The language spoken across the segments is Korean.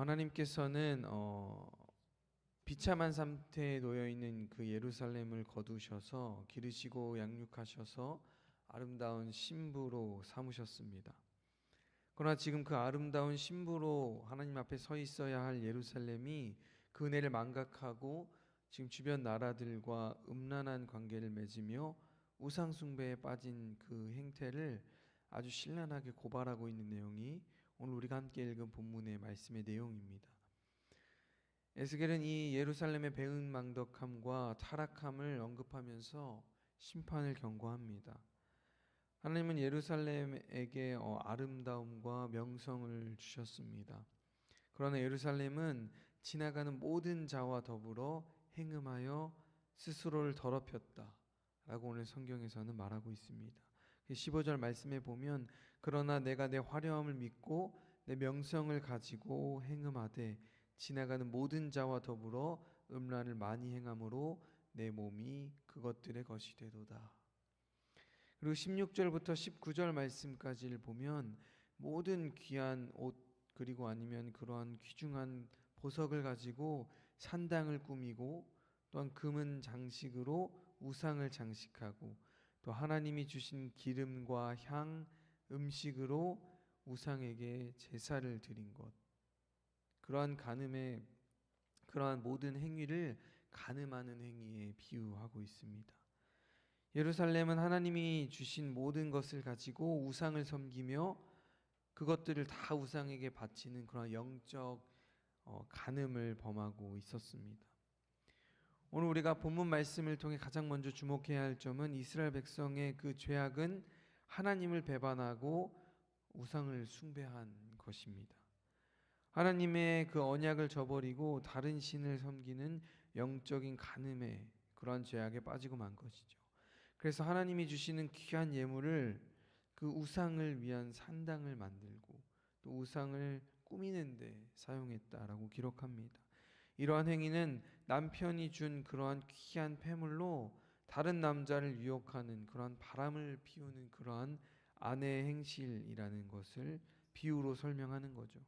하나님께서는 어, 비참한 상태에 놓여 있는 그 예루살렘을 거두셔서 기르시고 양육하셔서 아름다운 신부로 삼으셨습니다. 그러나 지금 그 아름다운 신부로 하나님 앞에 서 있어야 할 예루살렘이 그 은혜를 망각하고 지금 주변 나라들과 음란한 관계를 맺으며 우상 숭배에 빠진 그 행태를 아주 신랄하게 고발하고 있는 내용이 오늘 우리가 함께 읽은 본문의 말씀의 내용입니다. 에스겔은 이 예루살렘의 배은망덕함과 타락함을 언급하면서 심판을 경고합니다. 하나님은 예루살렘에게 어, 아름다움과 명성을 주셨습니다. 그러나 예루살렘은 지나가는 모든 자와 더불어 행음하여 스스로를 더럽혔다. 라고 오늘 성경에서는 말하고 있습니다. 15절 말씀에 보면 그러나 내가 내 화려함을 믿고 내 명성을 가지고 행음하되 지나가는 모든 자와 더불어 음란을 많이 행함으로 내 몸이 그것들의 것이 되도다. 그리고 16절부터 19절 말씀까지를 보면 모든 귀한 옷 그리고 아니면 그러한 귀중한 보석을 가지고 산당을 꾸미고 또한 금은 장식으로 우상을 장식하고 또 하나님이 주신 기름과 향 음식으로 우상에게 제사를 드린 것 그러한 간음의 그러한 모든 행위를 간음하는 행위에 비유하고 있습니다. 예루살렘은 하나님이 주신 모든 것을 가지고 우상을 섬기며 그것들을 다 우상에게 바치는 그런 영적 어, 간음을 범하고 있었습니다. 오늘 우리가 본문 말씀을 통해 가장 먼저 주목해야 할 점은 이스라엘 백성의 그 죄악은 하나님을 배반하고 우상을 숭배한 것입니다. 하나님의 그 언약을 저버리고 다른 신을 섬기는 영적인 간음에 그러한 죄악에 빠지고 만 것이죠. 그래서 하나님이 주시는 귀한 예물을 그 우상을 위한 산당을 만들고 또 우상을 꾸미는데 사용했다라고 기록합니다. 이러한 행위는 남편이 준 그러한 귀한 폐물로 다른 남자를 유혹하는 그러한 바람을 피우는 그러한 아내의 행실이라는 것을 비유로 설명하는 거죠.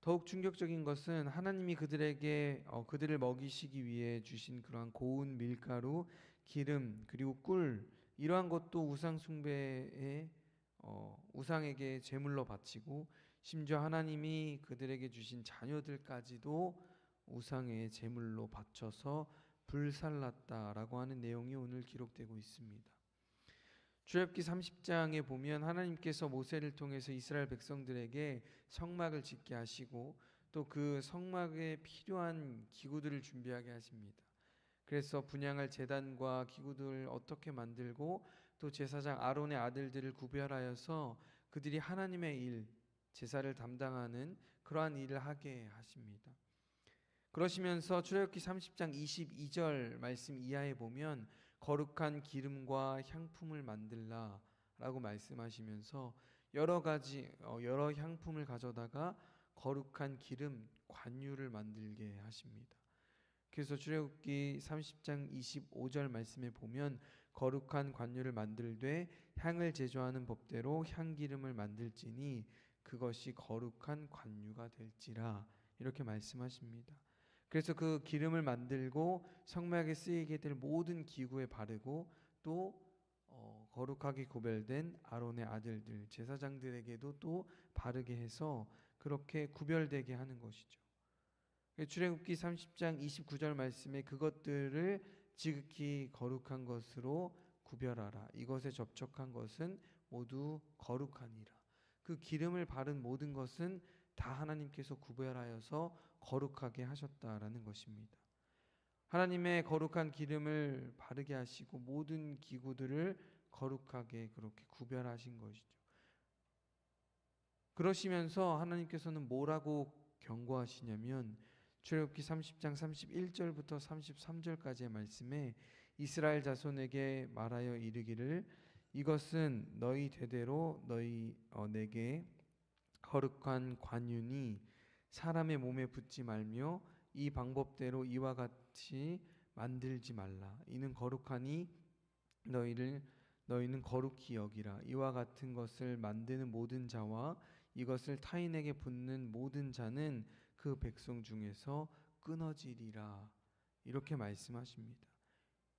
더욱 충격적인 것은 하나님이 그들에게 어, 그들을 먹이시기 위해 주신 그러한 고운 밀가루, 기름 그리고 꿀 이러한 것도 우상 숭배에 어, 우상에게 제물로 바치고 심지어 하나님이 그들에게 주신 자녀들까지도 우상의 제물로 바쳐서 불살랐다라고 하는 내용이 오늘 기록되고 있습니다. 출애굽기 30장에 보면 하나님께서 모세를 통해서 이스라엘 백성들에게 성막을 짓게 하시고 또 그 성막에 필요한 기구들을 준비하게 하십니다. 그래서 분양할 제단과 기구들을 어떻게 만들고 또 제사장 아론의 아들들을 구별하여서 그들이 하나님의 일, 제사를 담당하는 그러한 일을 하게 하십니다. 그러시면서 출애굽기 30장 22절 말씀 이하에 보면 거룩한 기름과 향품을 만들라라고 말씀하시면서 여러 가지 어, 여러 향품을 가져다가 거룩한 기름 관유를 만들게 하십니다. 그래서 출애굽기 30장 25절 말씀에 보면 거룩한 관유를 만들되 향을 제조하는 법대로 향기름을 만들지니 그것이 거룩한 관유가 될지라 이렇게 말씀하십니다. 그래서 그 기름을 만들고 성막에 쓰이게 될 모든 기구에 바르고 또 어, 거룩하게 구별된 아론의 아들들 제사장들에게도 또 바르게 해서 그렇게 구별되게 하는 것이죠. 출애굽기 30장 29절 말씀에 그것들을 지극히 거룩한 것으로 구별하라. 이것에 접촉한 것은 모두 거룩하니라. 그 기름을 바른 모든 것은 다 하나님께서 구별하여서 거룩하게 하셨다라는 것입니다. 하나님의 거룩한 기름을 바르게 하시고 모든 기구들을 거룩하게 그렇게 구별하신 것이죠. 그러시면서 하나님께서는 뭐라고 경고하시냐면 출애굽기 30장 31절부터 33절까지의 말씀에 이스라엘 자손에게 말하여 이르기를 이것은 너희 대대로 너희 어, 내게 거룩한 관윤이 사람의 몸에 붙지 말며 이 방법대로 이와 같이 만들지 말라. 이는 거룩하니 너희를 너희는 거룩히 여기라. 이와 같은 것을 만드는 모든 자와 이것을 타인에게 붙는 모든 자는 그 백성 중에서 끊어지리라 이렇게 말씀하십니다.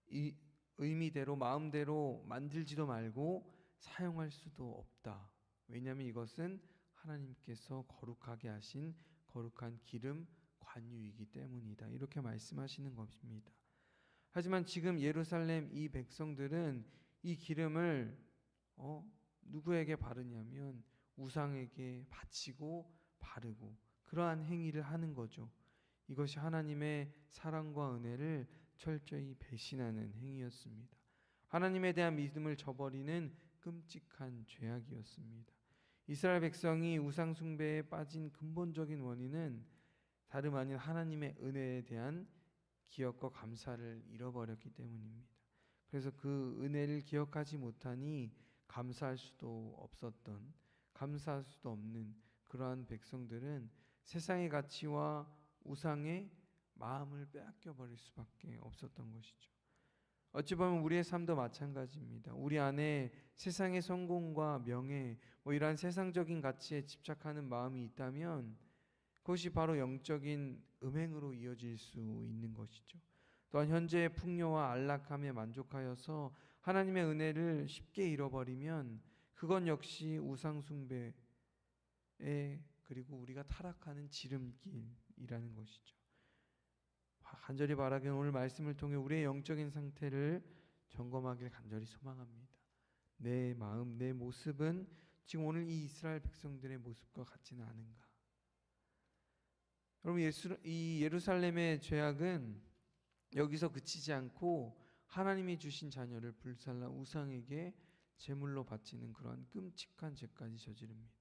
이 의미대로 마음대로 만들지도 말고 사용할 수도 없다. 왜냐하면 이것은 하나님께서 거룩하게 하신 거룩한 기름 관유이기 때문이다. 이렇게 말씀하시는 것입니다. 하지만 지금 예루살렘 이 백성들은 이 기름을 어, 누구에게 바르냐면 우상에게 바치고 바르고 그러한 행위를 하는 거죠. 이것이 하나님의 사랑과 은혜를 철저히 배신하는 행위였습니다. 하나님에 대한 믿음을 저버리는 끔찍한 죄악이었습니다. 이스라엘 백성이 우상 숭배에 빠진 근본적인 원인은 다름 아닌 하나님의 은혜에 대한 기억과 감사를 잃어버렸기 때문입니다. 그래서 그 은혜를 기억하지 못하니 감사할 수도 없었던 감사할 수도 없는 그러한 백성들은 세상의 가치와 우상의 마음을 빼앗겨 버릴 수밖에 없었던 것이죠. 어찌 보면 우리의 삶도 마찬가지입니다. 우리 안에 세상의 성공과 명예, 뭐 이러한 세상적인 가치에 집착하는 마음이 있다면 그것이 바로 영적인 음행으로 이어질 수 있는 것이죠. 또한 현재의 풍요와 안락함에 만족하여서 하나님의 은혜를 쉽게 잃어버리면 그건 역시 우상 숭배에 그리고 우리가 타락하는 지름길이라는 것이죠. 간절히 바라기는 오늘 말씀을 통해 우리의 영적인 상태를 점검하길 간절히 소망합니다. 내 마음, 내 모습은 지금 오늘 이 이스라엘 백성들의 모습과 같지는 않은가? 여러분 예수, 이 예루살렘의 죄악은 여기서 그치지 않고 하나님이 주신 자녀를 불살라 우상에게 제물로 바치는 그러한 끔찍한 죄까지 저지릅니다.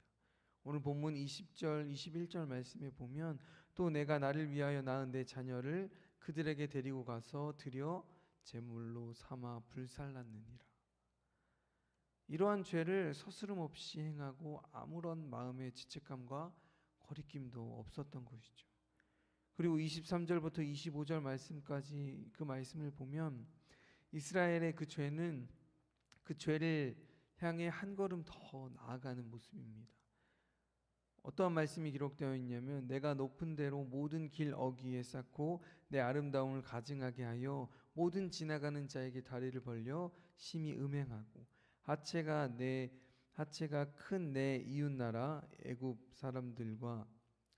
오늘 본문 20절, 21절 말씀에 보면 또 내가 나를 위하여 낳은 내 자녀를 그들에게 데리고 가서 드려 제물로 삼아 불살랐느니라. 이러한 죄를 서스름 없이 행하고 아무런 마음의 죄책감과 거리낌도 없었던 것이죠. 그리고 23절부터 25절 말씀까지 그 말씀을 보면 이스라엘의 그 죄는 그 죄를 향해 한 걸음 더 나아가는 모습입니다. 어떠한 말씀이 기록되어 있냐면 내가 높은 데로 모든 길 어귀에 쌓고 내 아름다움을 가증하게 하여 모든 지나가는 자에게 다리를 벌려 심히 음행하고 하체가 내 하체가 큰 내 이웃 나라 애굽 사람들과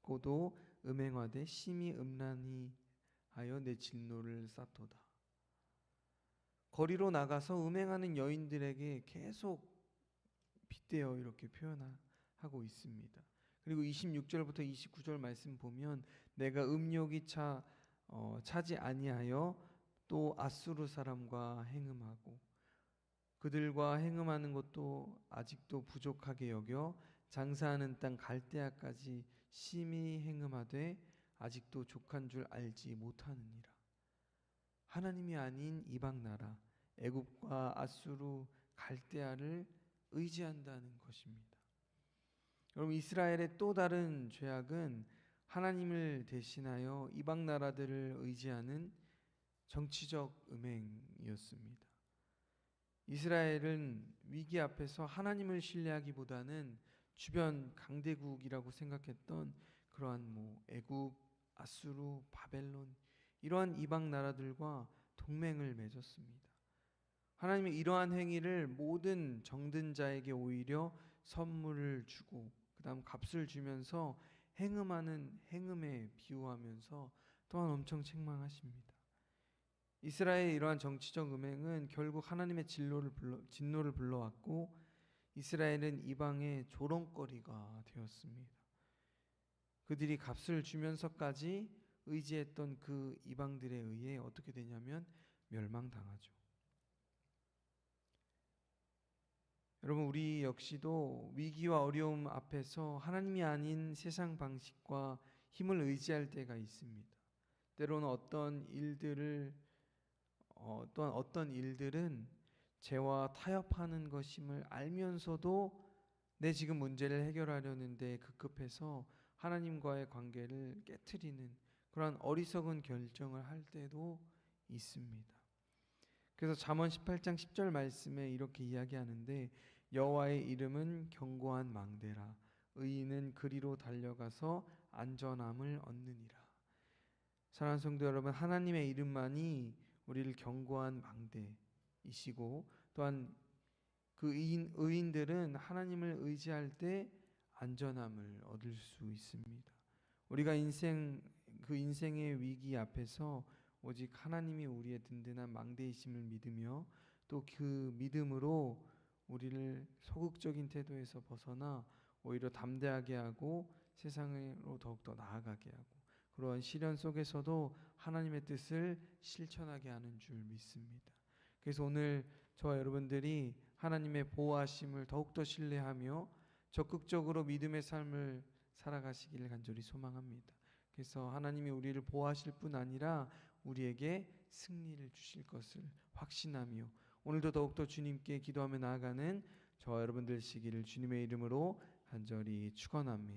고도 음행하되 심히 음란히 하여 내 진노를 쌓도다. 거리로 나가서 음행하는 여인들에게 계속 빗대어 이렇게 표현하고 있습니다. 그리고 26절부터 29절 말씀 보면 내가 음욕이 차 어, 차지 아니하여 또 아수르 사람과 행음하고 그들과 행음하는 것도 아직도 부족하게 여겨 장사하는 땅 갈대아까지 심히 행음하되 아직도 족한 줄 알지 못하느니라. 하나님이 아닌 이방 나라 애굽과 아수르 갈대아를 의지한다는 것입니다. 여러분 이스라엘의 또 다른 죄악은 하나님을 대신하여 이방 나라들을 의지하는 정치적 음행이었습니다. 이스라엘은 위기 앞에서 하나님을 신뢰하기보다는 주변 강대국이라고 생각했던 그러한 뭐 애굽, 아수르, 바벨론 이러한 이방 나라들과 동맹을 맺었습니다. 하나님이 이러한 행위를 모든 정든 자에게 오히려 선물을 주고 그다음 값을 주면서 행음하는 행음에 비유하면서 또한 엄청 책망하십니다. 이스라엘의 이러한 정치적 음행은 결국 하나님의 진노를 불러, 진노를 불러왔고 이스라엘은 이방의 조롱거리가 되었습니다. 그들이 값을 주면서까지 의지했던 그 이방들에 의해 어떻게 되냐면 멸망당하죠. 여러분 우리 역시도 위기와 어려움 앞에서 하나님이 아닌 세상 방식과 힘을 의지할 때가 있습니다. 때로는 어떤 일들을 어, 또한 어떤 일들은 죄와 타협하는 것임을 알면서도 내 지금 문제를 해결하려는데 급급해서 하나님과의 관계를 깨뜨리는 그러한 어리석은 결정을 할 때도 있습니다. 그래서 잠언 18장 10절 말씀에 이렇게 이야기하는데 여호와의 이름은 견고한 망대라 의인은 그리로 달려가서 안전함을 얻느니라. 사랑하는 성도 여러분, 하나님의 이름만이 우리를 경고한 망대이시고 또한 그 의인, 의인들은 하나님을 의지할 때 안전함을 얻을 수 있습니다. 우리가 인생 그 인생의 위기 앞에서 오직 하나님이 우리의 든든한 망대이심을 믿으며 또 그 믿음으로 우리를 소극적인 태도에서 벗어나 오히려 담대하게 하고 세상으로 더욱더 나아가게 하고 그러한 시련 속에서도 하나님의 뜻을 실천하게 하는 줄 믿습니다. 그래서 오늘 저와 여러분들이 하나님의 보호하심을 더욱더 신뢰하며 적극적으로 믿음의 삶을 살아가시기를 간절히 소망합니다. 그래서 하나님이 우리를 보호하실 뿐 아니라 우리에게 승리를 주실 것을 확신하며 오늘도 더욱더 주님께 기도하며 나아가는 저와 여러분 들 시기를 주님의 이름으로 간절히 축원합니다.